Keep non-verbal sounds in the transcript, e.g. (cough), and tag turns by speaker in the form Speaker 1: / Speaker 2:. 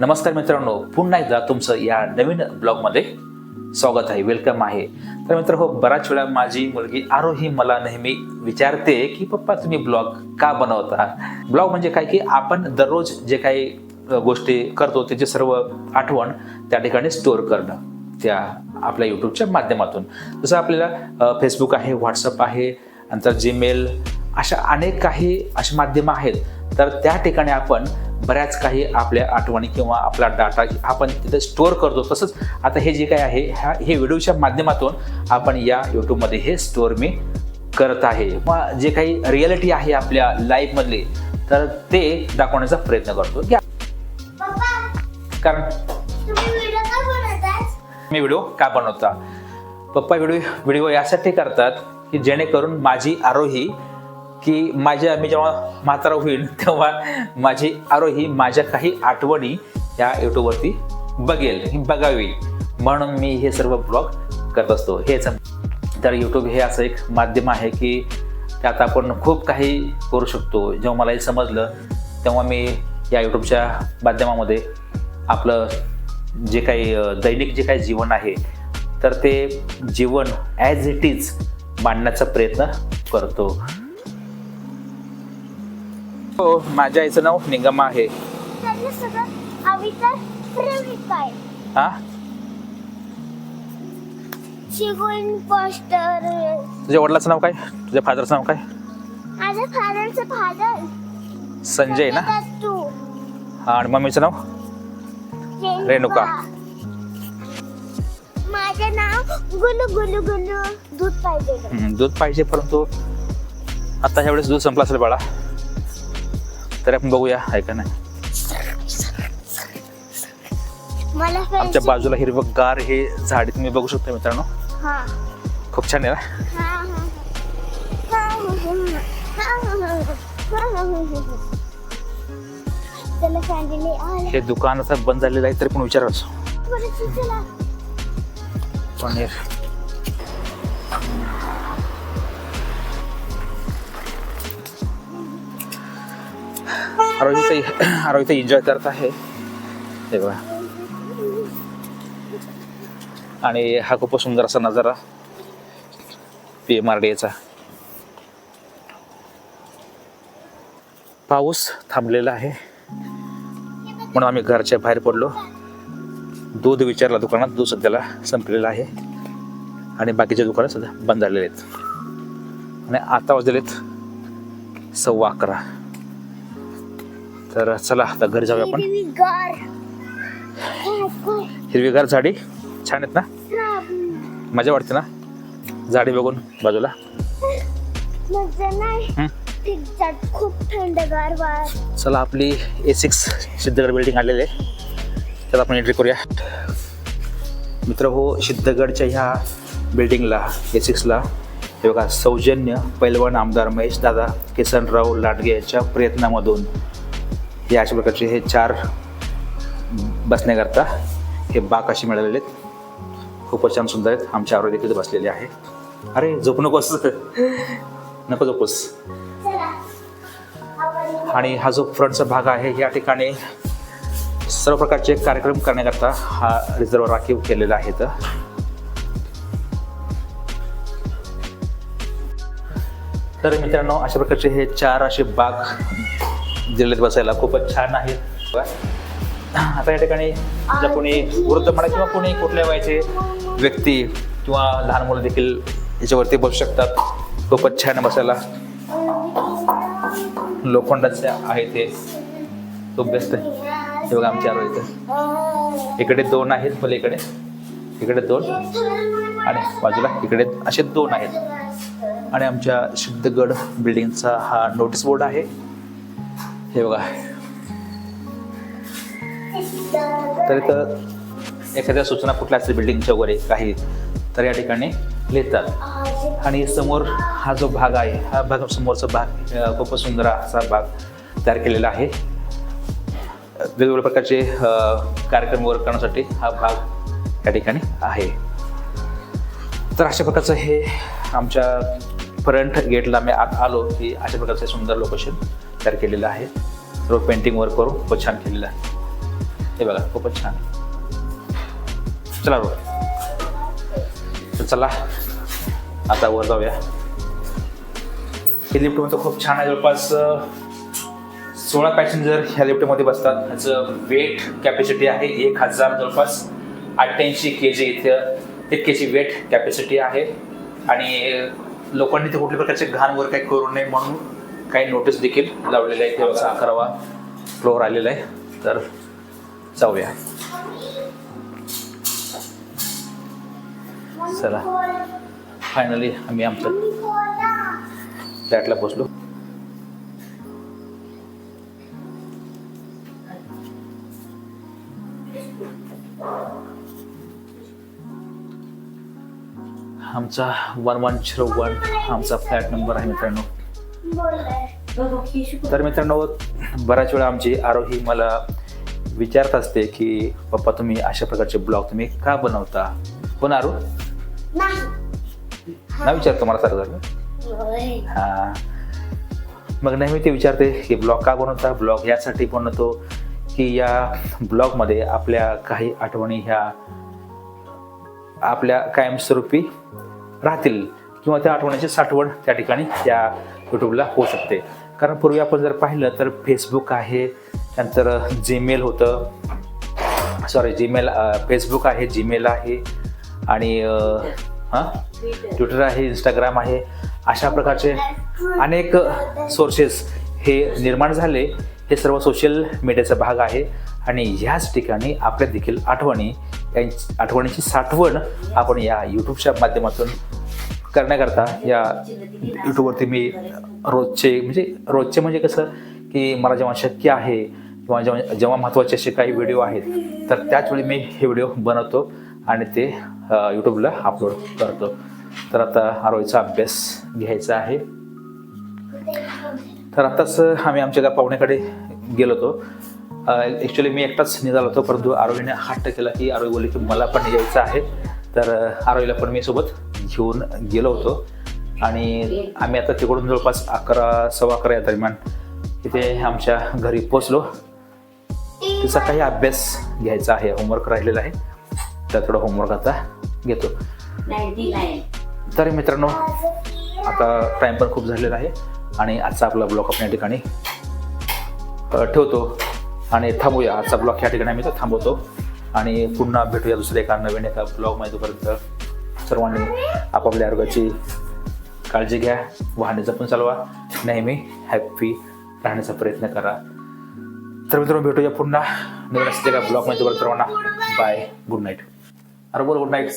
Speaker 1: नमस्कार मित्रांनो पुन्हा एकदा तुमचं या नवीन ब्लॉगमध्ये स्वागत आहे वेलकम आहे. तर मित्र हो बराच वेळा माझी मुलगी आरोही मला नेहमी विचारते की पप्पा तुम्ही ब्लॉग का बनवता? ब्लॉग म्हणजे काय की आपण दररोज जे काही गोष्टी करतो त्याची सर्व आठवण त्या ठिकाणी स्टोअर करणं त्या आपल्या यूट्यूबच्या माध्यमातून. जसं आपल्याला फेसबुक आहे व्हॉट्सअप आहे नंतर जीमेल अशा अनेक काही अशी माध्यमं आहेत. तर त्या ठिकाणी आपण बऱ्याच काही आपल्या आठवणी किंवा आपला डाटा आपण तिथे स्टोअर करतो. तसंच आता हे जे काय आहे ह्या हे व्हिडिओच्या माध्यमातून आपण या यूट्यूबमध्ये हे स्टोअर मी करत आहे. किंवा जे काही रियालिटी आहे आपल्या लाईफमधली तर ते दाखवण्याचा प्रयत्न करतो. या
Speaker 2: पप्पा
Speaker 1: कारण मी व्हिडिओ का बनवता? पप्पा व्हिडिओ व्हिडिओ यासाठी करतात की जेणेकरून माझी आरोही की माझ्या मी जेव्हा म्हातारा होईल तेव्हा माझी आरोही माझ्या काही आठवणी या युट्यूबवरती बघेल ही बघावी. म्हणून मी हे सर्व ब्लॉग करत असतो. हेच तर यूट्यूब हे असं एक माध्यम आहे की त्यात आपण खूप काही करू शकतो. जेव्हा मला हे समजलं तेव्हा मी या यूट्यूबच्या माध्यमामध्ये आपलं जे काही दैनिक जे काही जीवन आहे तर ते जीवन ॲज इट इज मांडण्याचा प्रयत्न करतो. हो माझ्या आईचं नाव निगमा आहे. हा? तुझ्या वडिलाचं नाव काय? तुझ्या फादरचं नाव काय?
Speaker 2: माझ्या फादरचं फादर.
Speaker 1: संजय ना? हा आणि मम्मीचं नाव? रेणुका.
Speaker 2: माझं नाव गुलू गुलू गुलू दूध पाहिजे.
Speaker 1: हम्म, दूध पाहिजे परंतु आता ह्या वेळेस दूध संपलं असेल बाळा. तरी आपण बघूया आहे का नाही?
Speaker 2: मला
Speaker 1: आमच्या बाजूला हिरवगार हे झाडे तुम्ही बघू शकता मित्रांनो.
Speaker 2: हा.
Speaker 1: खूप छान आहे ना?
Speaker 2: हा,
Speaker 1: दुकान आता बंद झालेलं आहे तरी पण
Speaker 2: चला.
Speaker 1: पनीर. आरोग्य आरोग्य एन्जॉय करत आहे. हे बघा. आणि हा खूप सुंदर असा नजारा पी एम आर डी एचा पाऊस थांबलेला आहे. म्हणून आम्ही घरच्या बाहेर पडलो. दूध विचारला दुकानात दूध सध्याला संपलेलं आहे. आणि बाकीचे दुकानं सध्या बंद झालेले आहेत. आणि आता वाजलेत सव्वा अकरा. तर चला आता घरी जाऊया आपण.
Speaker 2: हिरवीगार.
Speaker 1: झाडी. छान आहेत ना. मजा वाटते ना? झाडी बघून बाजूला.
Speaker 2: खूप थंडगार
Speaker 1: चला आपली ए सिक्स सिद्धगड बिल्डिंग आलेली आहे. त्यात आपण एंट्री करूया. मित्र हो सिद्धगडच्या ह्या बिल्डिंगला ए सिक्सला हे बघा सौजन्य पैलवान आमदार महेश दादा किसनराव लाडगे यांच्या प्रयत्नामधून हे अशा प्रकारचे हे चार बसण्याकरता हे बाक असे मिळालेले आहेत. खूपच छान सुंदर आहेत. आमच्या आरोग्य तिथे बसलेले आहे. अरे झोप नकोस. (laughs) नको झोपूस. आणि हा जो फ्रंटचा भाग आहे या ठिकाणी सर्व प्रकारचे कार्यक्रम करण्याकरता हा रिझर्व राखीव केलेला आहे तर तर मित्रांनो अशा प्रकारचे हे चार असे बाग जिल्ह्यात बसायला खूपच छान आहेत आता या ठिकाणी जर कोणी वृद्ध म्हणा किंवा कोणी कुठल्या वयाचे व्यक्ती किंवा लहान मुलं देखील याच्यावरती बसू शकतात. खूपच छान बसायला. लोखंडाचे आहे ते. खूप बेस्ट आहे. हे बघा आमच्या आरो इथं. इकडे दोन आहेत पलीकडे इकडे. दोन. आणि बाजूला इकडे असे दोन आहेत. आणि आमच्या सिद्धगड बिल्डिंगचा हा नोटीस बोर्ड आहे. हे बघा. तर एखाद्या सूचना कुठल्या असतील बिल्डिंगच्या वगैरे काही तर या ठिकाणी लिहितात. आणि समोर हा जो भाग आहे हा भाग समोरचा भाग खूप खूपच सुंदर असा भाग तयार केलेला आहे. वेगवेगळ्या प्रकारचे कार्यक्रम वगैरे करण्यासाठी हा भाग या ठिकाणी आहे. तर अशा प्रकारचं हे आमच्या फ्रंट गेटला मी आत आलो की अशा प्रकारचे सुंदर लोकेशन तयार केलेलं आहे. सर्व पेंटिंग वर्क करून खूप छान केलेलं आहे. हे बघा खूपच छान. चला रो चला आता वर जाऊया. ही लिफ्ट म्हणजे खूप छान आहे. जवळपास सोळा पॅसेंजर ह्या लिफ्टमध्ये बसतात. ह्याचं वेट कॅपॅसिटी आहे एक हजार जवळपास अठ्ठ्याऐंशी के जी इथं. तितकेची वेट कॅपॅसिटी आहे. आणि लोकांनी ते कुठल्या प्रकारचे घाण वर काही करू नये म्हणून काही नोटीस देखील लावलेले आहे ते अकरावा फ्लोअर आलेला आहे. तर जाऊया. चला. फायनली आम्ही आमच्या फ्लॅटला पोचलो आमचा वन वन झिरो वन आमचा फ्लॅट नंबर आहे मित्रांनो. तर मित्रांनो बऱ्याच वेळा आमची आरोही मला विचारत असते की पप्पा तुम्ही अशा प्रकारचे ब्लॉग तुम्ही का बनवता? पण आरो? ना विचारतो मला सारखं हा. मग नेहमी ते विचारते की ब्लॉग का बनवता? ब्लॉग यासाठी बनवतो की या ब्लॉगमध्ये आपल्या काही आठवणी ह्या आपल्या कायमस्वरूपी राहतील? किंवा त्या आठवणीची साठवण त्या ठिकाणी त्या यूट्यूबला होऊ शकते. कारण पूर्वी आपण जर पाहिलं तर फेसबुक आहे नंतर जीमेल होतं. सॉरी जीमेल फेसबुक आहे जीमेल आहे आणि हां? ट्विटर आहे इंस्टाग्राम आहे. अशा प्रकारचे अनेक सोर्सेस हे निर्माण झाले. हे सर्व सोशल मीडियाचा भाग आहे. आणि ह्याच ठिकाणी आपल्या देखील आठवणी आठवणीची साठवण आपण या यूट्यूबच्या माध्यमातून करण्याकरता या यूट्यूबवरती मी रोजचे म्हणजे रोजचे म्हणजे कसं की मला जेव्हा शक्य आहे किंवा जेव्हा जेव्हा महत्त्वाचे असे काही व्हिडिओ आहेत तर त्याच वेळी मी हे व्हिडिओ बनवतो आणि ते यूट्यूबला अपलोड करतो. तर आता आरोग्याचा अभ्यास घ्यायचा आहे. तर आत्ताच आम्ही आमच्या एका पाहुण्याकडे गेलो होतो. ॲक्च्युली मी एकटाच निघालो होतो परंतु आरोहीने हट्ट केला की आरोही बोलले की मला पण यायचं आहे. तर आरोहीला पण मी सोबत घेऊन गेलो होतो. आणि आम्ही आता तिकडून जवळपास अकरा सव्वा अकरा या दरम्यान तिथे आमच्या घरी पोचलो तिचा काही अभ्यास घ्यायचा आहे होमवर्क राहिलेला आहे. तर थोडं होमवर्क आता घेतो. तर मित्रांनो आता टाईम पण खूप झालेला आहे आणि आजचा आपला ब्लॉग आपण या ठिकाणी ठेवतो. आणि थांबूया. आजचा ब्लॉग या ठिकाणी आम्ही तो थांबवतो. आणि पुन्हा भेटूया दुसऱ्या एका नवीन एका ब्लॉगमध्ये तोपर्यंत. सर्वांनी आपापल्या आरोग्याची काळजी घ्या. वाहने जपून चालवा. नेहमी हॅप्पी राहण्याचा प्रयत्न करा. तर मित्रांनो भेटूया पुन्हा. नवीन असते का ब्लॉगमध्ये तोपर्यंत सर्वांना. बाय गुड नाईट अरे बोल गुड नाईट